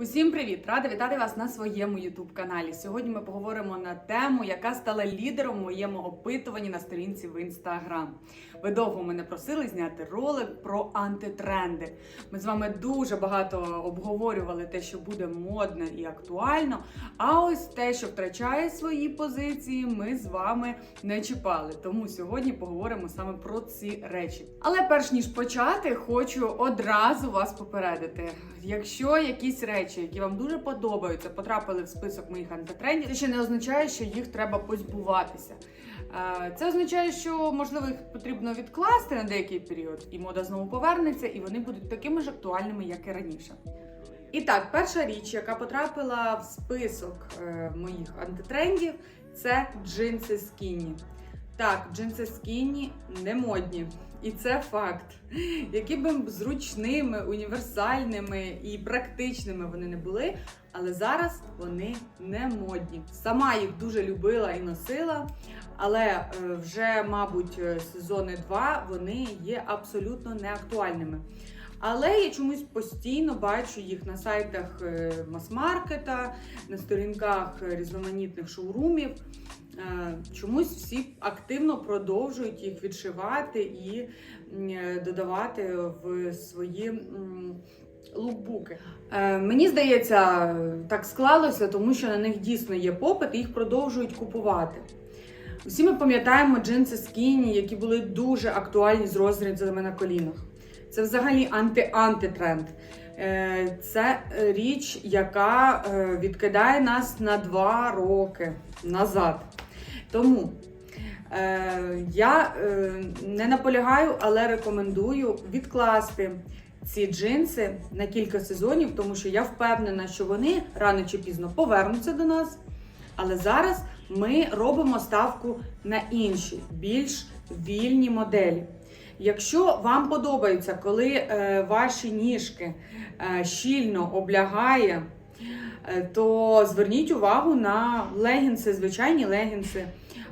Усім привіт! Рада вітати вас на своєму youtube каналі. Сьогодні ми поговоримо на тему, яка стала лідером в моєму опитуванні на сторінці в Instagram. Ви довго мене просили зняти ролик про антитренди. Ми з вами дуже багато обговорювали те, що буде модно і актуально. А ось те, що втрачає свої позиції, ми з вами не чіпали. Тому сьогодні поговоримо саме про ці речі. Але перш ніж почати, хочу одразу вас попередити. Якщо якісь речі, які вам дуже подобаються, потрапили в список моїх антитрендів, це ще не означає, що їх треба позбуватися. Е, Це означає, що можливо їх потрібно відкласти на деякий період, і мода знову повернеться, і вони будуть такими ж актуальними, як і раніше. І так, перша річ, яка потрапила в список е, моїх антитрендів, це джинси скіні. Так, джинси скіні не модні. І це факт. Які б зручними, універсальними і практичними вони не були, але зараз вони не модні. Сама їх дуже любила і носила, але е, вже, мабуть, е, сезони 2 вони є абсолютно неактуальними. Але я чомусь постійно бачу їх на сайтах е, мас-маркета, на сторінках різноманітних шоурумів. Е, Чомусь всі активно продовжують їх відшивати і е, додавати в свої лукбуки. Е, Мені здається, так склалося, тому що на них дійсно є попит, і їх продовжують купувати. Всі ми пам'ятаємо джинси скіні, які були дуже актуальні з розрізами на колінах. Це взагалі анти-антитренд. Це річ, яка відкидає нас на два роки назад. Тому е, я е, не наполягаю, але рекомендую відкласти ці джинси на кілька сезонів, тому що я впевнена, що вони рано чи пізно повернуться до нас. Але зараз ми робимо ставку на інші, більш вільні моделі. Якщо вам подобається, коли е, ваші ніжки е, щільно облягає, то зверніть увагу на легінси, звичайні легінси.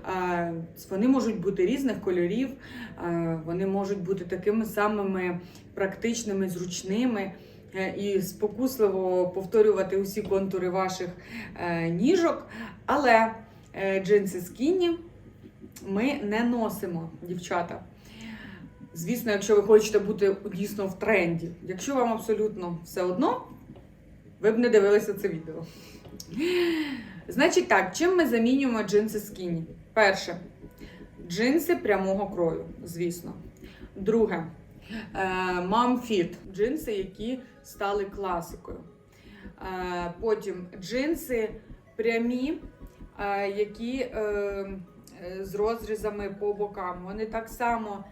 Е, Вони можуть бути різних кольорів, е, вони можуть бути такими самими практичними, зручними е, і спокусливо повторювати усі контури ваших е, ніжок. Але е, джинси скіні ми не носимо, дівчата. Звісно, якщо ви хочете бути дійсно в тренді. Якщо вам абсолютно все одно, ви б не дивилися це відео. Значить так, чим ми замінюємо джинси скіні? Перше, джинси прямого крою, звісно. Друге, мам фіт джинси, які стали класикою. Е, Потім джинси прямі, е, які е, е, з розрізами по бокам. Вони так само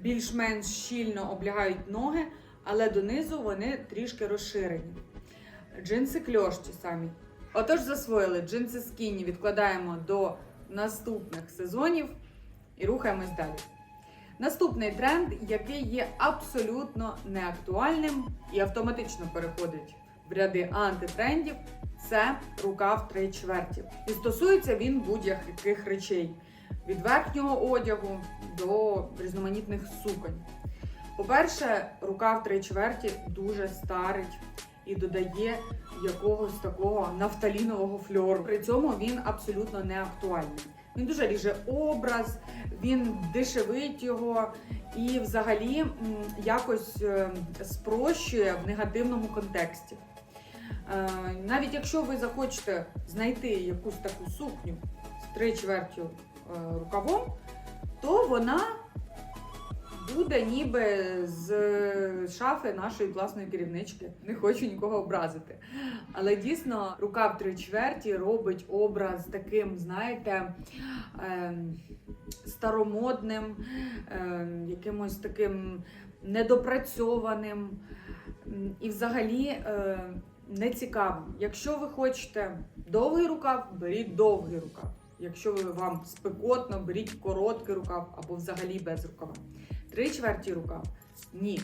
більш-менш щільно облягають ноги, але донизу вони трішки розширені. Джинси кльош ті самі. Отож, засвоїли джинси скіні, відкладаємо до наступних сезонів і рухаємось далі. Наступний тренд, який є абсолютно неактуальним і автоматично переходить в ряди антитрендів, це рукав три чверті. І стосується він будь-яких речей від верхнього одягу до різноманітних суконь. По-перше, рукав три чверті дуже старить і додає якогось такого нафталінового фльору. При цьому він абсолютно не актуальний. Він дуже ріже образ, він дешевить його і взагалі якось е, спрощує в негативному контексті. Е, Навіть якщо ви захочете знайти якусь таку сукню з три чвертю е, рукавом, то вона буде ніби з шафи нашої класної керівнички. Не хочу нікого образити. Але дійсно рукав три чверті робить образ таким, знаєте, ем, старомодним, ем, якимось таким недопрацьованим і взагалі е, нецікавим. Якщо ви хочете довгий рукав, беріть довгий рукав. Якщо ви вам спекотно, беріть короткий рукав або взагалі без рукава. Три чверті рукав? Ні.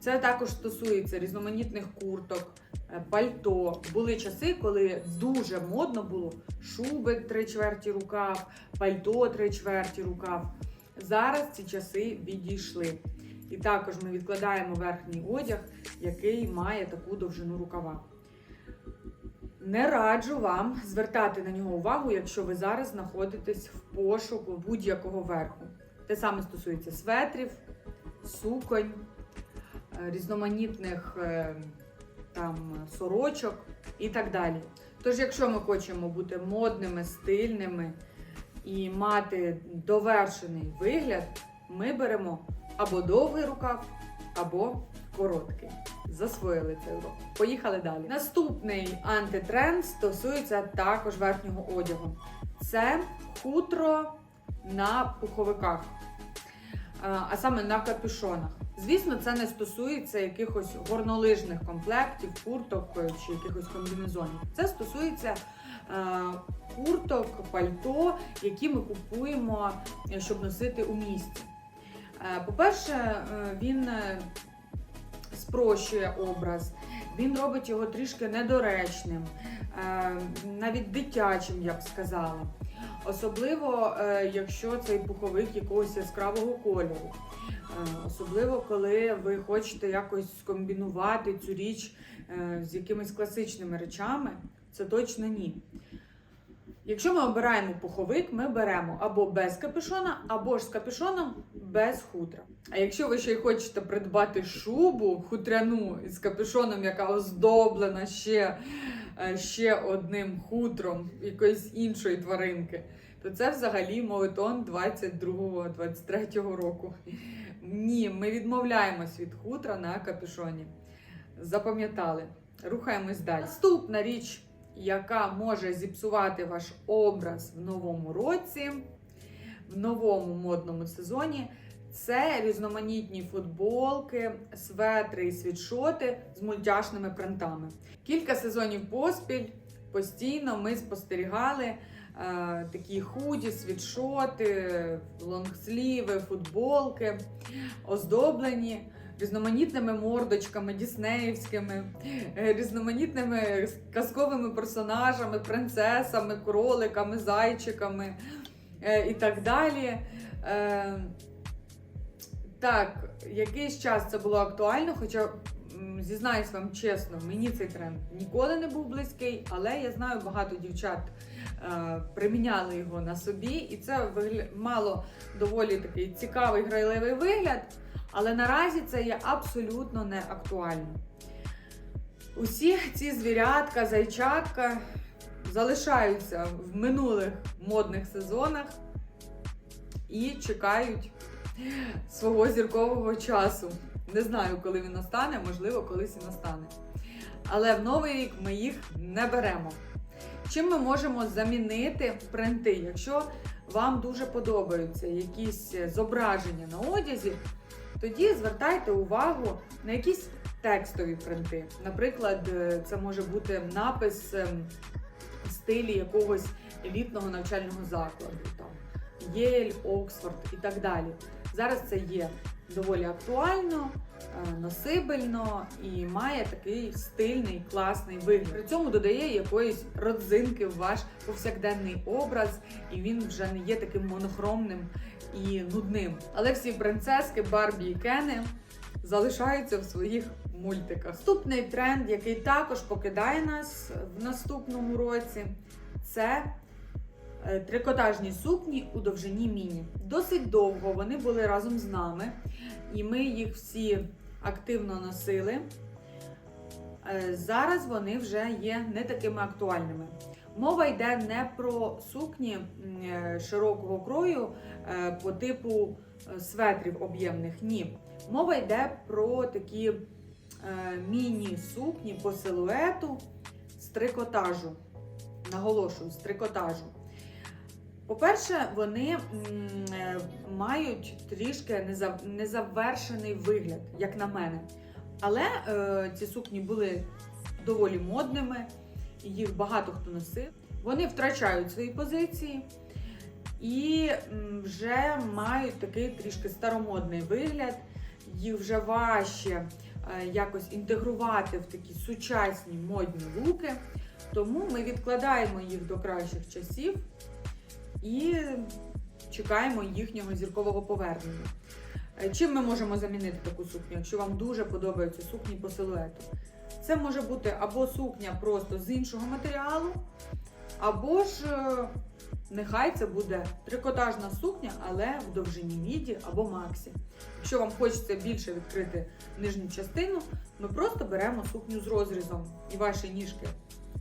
Це також стосується різноманітних курток, е, пальто. Були часи, коли дуже модно було шуби три чверті рукав, пальто три чверті рукав. Зараз ці часи відійшли. І також ми відкладаємо верхній одяг, який має таку довжину рукава. Не раджу вам звертати на нього увагу, якщо ви зараз знаходитесь в пошуку будь-якого верху. Те саме стосується светрів, суконь, е, різноманітних е, там сорочок і так далі. Тож, якщо ми хочемо бути модними, стильними і мати довершений вигляд, ми беремо або довгий рукав, або короткий. Засвоїли цей урок. Поїхали далі. Наступний антитренд стосується також верхнього одягу. Це хутро на пуховиках, а саме на капюшонах. Звісно, це не стосується якихось горнолижних комплектів, курток чи якихось комбінезонів. Це стосується е, курток, пальто, які ми купуємо, е, щоб носити у місті. Е, По-перше, він спрощує образ, він робить його трішки недоречним, навіть дитячим, я б сказала. Особливо, е, якщо цей пуховик якогось яскравого кольору. Е, Особливо, коли ви хочете якось скомбінувати цю річ е, з якимись класичними речами, це точно ні. Якщо ми обираємо пуховик, ми беремо або без капюшона, або ж з капюшоном без хутра. А якщо ви ще й хочете придбати шубу хутряну з капюшоном, яка оздоблена ще, ще одним хутром якоїсь іншої тваринки, то це взагалі молитон 22-23 року. Ні, ми відмовляємось від хутра на капюшоні. Запам'ятали. Рухаємось далі. Наступна річ, яка може зіпсувати ваш образ в новому році, в новому модному сезоні, це різноманітні футболки, светри і світшоти з мультяшними принтами. Кілька сезонів поспіль постійно ми спостерігали е, такі худі, світшоти, лонгсліви, футболки, оздоблені різноманітними мордочками, діснеївськими, е, різноманітними казковими персонажами, принцесами, кроликами, зайчиками е, і так далі. Е, Так, якийсь час це було актуально, хоча зізнаюсь вам чесно, мені цей тренд ніколи не був близький, але я знаю, багато дівчат е, приміняли його на собі, і це мало доволі такий цікавий грайливий вигляд, але наразі це є абсолютно не актуально. Усі ці звірятка, зайчатка залишаються в минулих модних сезонах і чекають свого зіркового часу. Не знаю, коли він настане, можливо, колись і настане. Але в новий рік ми їх не беремо. Чим ми можемо замінити принти? Якщо вам дуже подобаються якісь зображення на одязі, тоді звертайте увагу на якісь текстові принти. Наприклад, е, це може бути напис ем, в стилі якогось елітного навчального закладу, там Єль, Оксфорд і так далі. Зараз це є доволі актуально, е, носибельно і має такий стильний, класний вигляд. При цьому додає якоїсь родзинки в ваш повсякденний образ, і він вже не є таким монохромним і нудним. Але всі принцески, Барбі і Кени залишаються в своїх мультиках. Наступний тренд, який також покидає нас в наступному році, це трикотажні сукні у довжині міні. Досить довго вони були разом з нами, і ми їх всі активно носили. Е, Зараз вони вже є не такими актуальними. Мова йде не про сукні е, широкого крою е, по типу е, светрів об'ємних. Ні. Мова йде про такі е, міні-сукні по силуету з трикотажу. Наголошую, з трикотажу. По-перше, вони е, мають трішки незавершений вигляд, як на мене. Але е, ці сукні були доволі модними, їх багато хто носив. Вони втрачають свої позиції і вже мають такий трішки старомодний вигляд. Їх вже важче е, якось інтегрувати в такі сучасні модні луки. Тому ми відкладаємо їх до кращих часів і чекаємо їхнього зіркового повернення. Е, Чим ми можемо замінити таку сукню, якщо вам дуже подобаються сукні по силуету? Це може бути або сукня просто з іншого матеріалу, або ж е, нехай це буде трикотажна сукня, але в довжині міді або максі. Якщо вам хочеться більше відкрити нижню частину, ми просто беремо сукню з розрізом, і ваші ніжки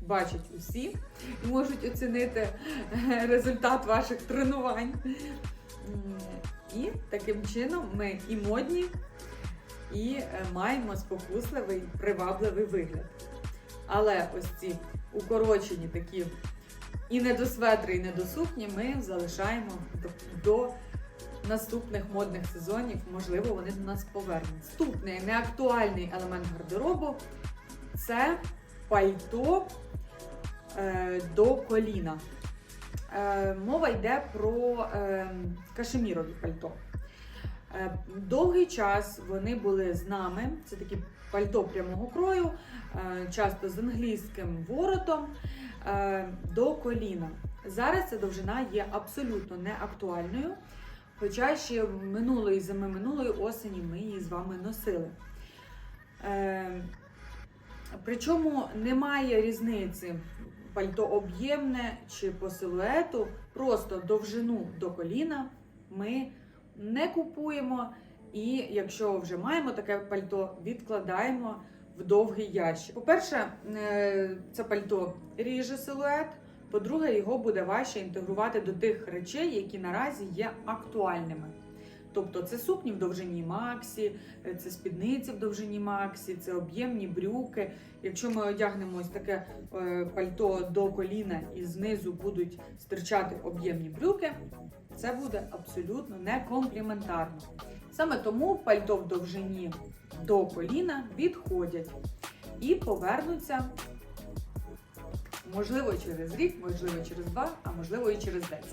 бачать усі і можуть оцінити е, результат ваших тренувань. І таким чином ми і модні, і е, маємо спокусливий, привабливий вигляд. Але ось ці укорочені такі і не до светри, і не до сукні ми залишаємо до, наступних модних сезонів. Можливо, вони до нас повернуть. Наступний неактуальний елемент гардеробу це пальто до коліна. Е, мова йде про е, кашемірові пальто. Е, довгий час вони були з нами. Це такі пальто прямого крою, е, часто з англійським воротом е, до коліна. Зараз ця довжина є абсолютно не актуальною, хоча ще минулої зими, минулої осені ми її з вами носили. Е, Причому немає різниці пальто об'ємне чи по силуету, просто довжину до коліна ми не купуємо. І якщо вже маємо таке пальто, відкладаємо в довгий ящик. По-перше, е, це пальто ріже силует. По-друге, його буде важче інтегрувати до тих речей, які наразі є актуальними. Тобто це сукні в довжині Максі, е, це спідниці в довжині Максі, це об'ємні брюки. Якщо ми одягнемо ось таке е, пальто до коліна і знизу будуть стирчати об'ємні брюки, це буде абсолютно не компліментарно. Саме тому пальто в довжині до коліна відходять і повернуться, можливо, через рік, можливо, через два, а можливо і через 10.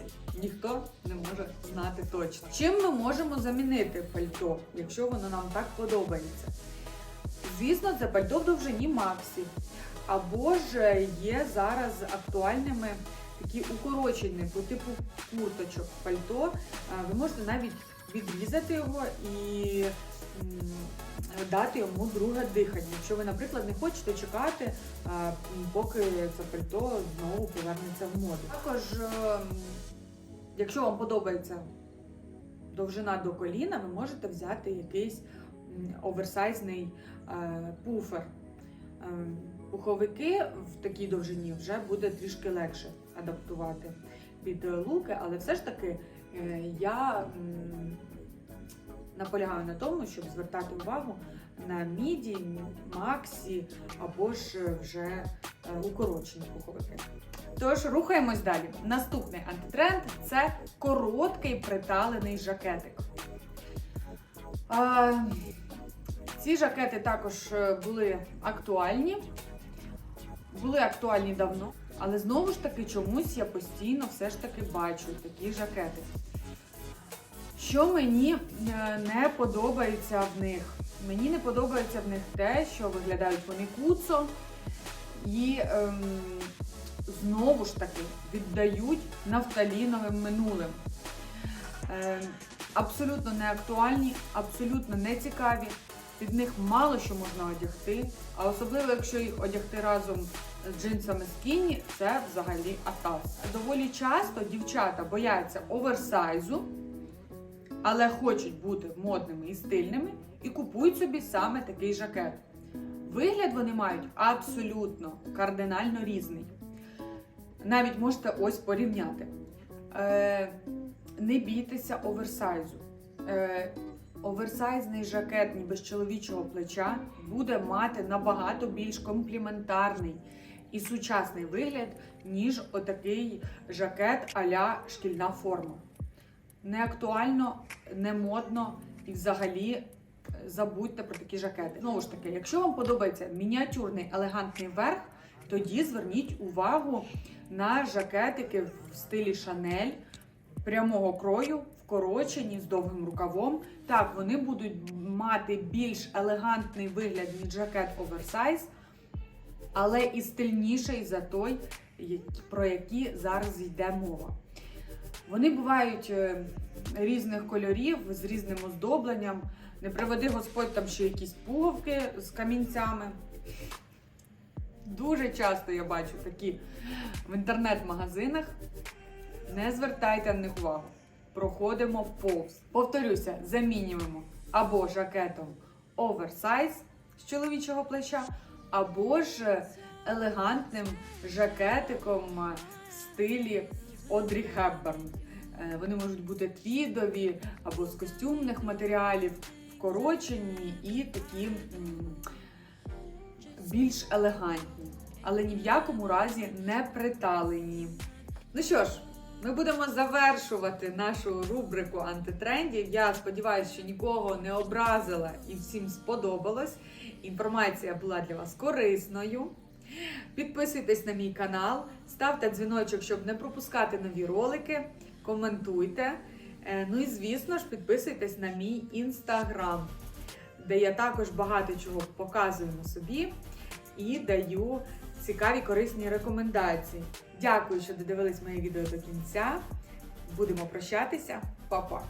Ніхто не може знати точно. Чим ми можемо замінити пальто, якщо воно нам так подобається? Звісно, це пальто в довжині Максі. Або ж є зараз актуальними такі укорочені по типу курточок пальто. Ви можете навіть відрізати його і дати йому друге дихання. Якщо ви, наприклад, не хочете чекати, поки це пальто знову повернеться в моду. Також, ем, якщо вам подобається довжина до коліна, ви можете взяти якийсь оверсайзний е, пуфер. Е, Пуховики в такій довжині вже буде трішки легше адаптувати під е, луки, але все ж таки я наполягаю на тому, щоб звертати увагу на міді, максі або ж вже е, укорочені пуховики. Тож рухаємось далі. Наступний антитренд це короткий приталений жакетик. А, ці жакети також е, були актуальні, були актуальні давно, але знову ж таки чомусь я постійно все ж таки бачу такі жакети. Що мені е, не подобається в них? Мені не подобається в них те, що виглядають вони куцо і ем, знову ж таки віддають нафталіновим минулим. Ем, абсолютно не актуальні, абсолютно не цікаві. Під них мало що можна одягти, а особливо якщо їх одягти разом з джинсами скіні, це взагалі атас. Доволі часто дівчата бояться оверсайзу, але хочуть бути модними і стильними, і купують собі саме такий жакет. Вигляд вони мають абсолютно кардинально різний. Навіть можете ось порівняти. Е, не бійтеся оверсайзу. Е, оверсайзний жакет ніби з чоловічого плеча буде мати набагато більш компліментарний і сучасний вигляд, ніж отакий жакет а-ля шкільна форма. Не актуально, не модно і взагалі е, забудьте про такі жакети. Знову ж таки, якщо вам подобається мініатюрний елегантний верх, тоді зверніть увагу на жакетики в стилі Шанель прямого крою, вкорочені з довгим рукавом. Так, вони будуть мати більш елегантний вигляд, ніж жакет оверсайз, але і стильніший за той, про який зараз йде мова. Вони бувають е, різних кольорів з різним оздобленням. Не приведи Господь там ще якісь пуговки з камінцями. Дуже часто я бачу такі в інтернет-магазинах. Не звертайте на них увагу. Проходимо повз. Повторюся, замінюємо або жакетом оверсайз з чоловічого плеча, або ж елегантним жакетиком е, в стилі Одрі Хепберн. Е, Вони можуть бути твідові або з костюмних матеріалів, вкорочені і такі більш елегантні, але ні в якому разі не приталені. Ну що ж, ми будемо завершувати нашу рубрику антитрендів. Я сподіваюся, що нікого не образила і всім сподобалось. Інформація була для вас корисною. Підписуйтесь на мій канал, ставте дзвіночок, щоб не пропускати нові ролики, коментуйте. Е, Ну і звісно ж, підписуйтесь на мій інстаграм, де я також багато чого показую на собі і даю цікаві корисні рекомендації. Дякую, що додивились моє відео до кінця. Будемо прощатися. Па-па!